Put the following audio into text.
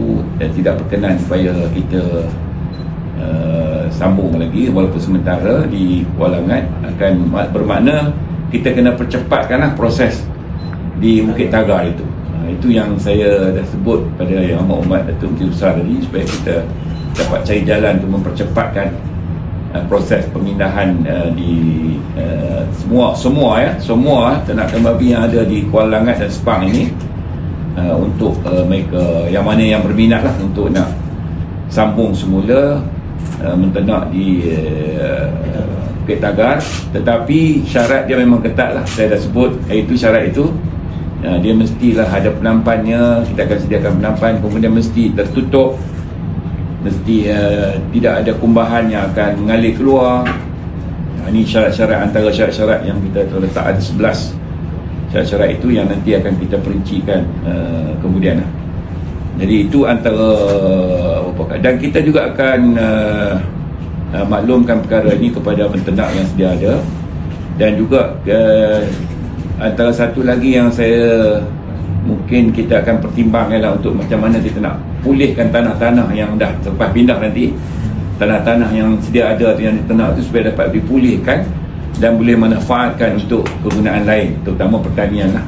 berlaku dan tidak berkenan supaya kita uh, sambung lagi walaupun sementara di Kualangan akan ma- bermakna kita kena percepatkanlah proses di Bukit Tagar itu. Uh, itu yang saya dah sebut pada Yang Amat Umat Datuk Menteri Besar tadi supaya kita dapat cari jalan untuk mempercepatkan uh, proses pemindahan uh, di uh, semua semua ya semua ternakan babi yang ada di Kuala Langat dan Sepang ini uh, untuk uh, mereka yang mana yang berminat lah untuk nak sambung semula uh, menternak di uh, Bukit Tagar. Tetapi syarat dia memang ketat lah. Saya dah sebut iaitu syarat itu uh, dia mestilah ada penampannya. Kita akan sediakan penampan. Kemudian mesti tertutup. Mesti uh, tidak ada kumbahan yang akan mengalir keluar. Ini syarat-syarat antara syarat-syarat yang kita terletak ada 11 syarat-syarat itu yang nanti akan kita perincikan uh, kemudian lah. jadi itu antara apa dan kita juga akan uh, uh, maklumkan perkara ini kepada penternak yang sedia ada. Dan juga uh, antara satu lagi yang saya mungkin kita akan pertimbangkan lah untuk macam mana kita nak pulihkan tanah-tanah yang dah selepas pindah nanti. Tanah-tanah yang sedia ada yang diternak itu supaya dapat dipulihkan dan boleh manfaatkan untuk kegunaan lain terutama pertanian lah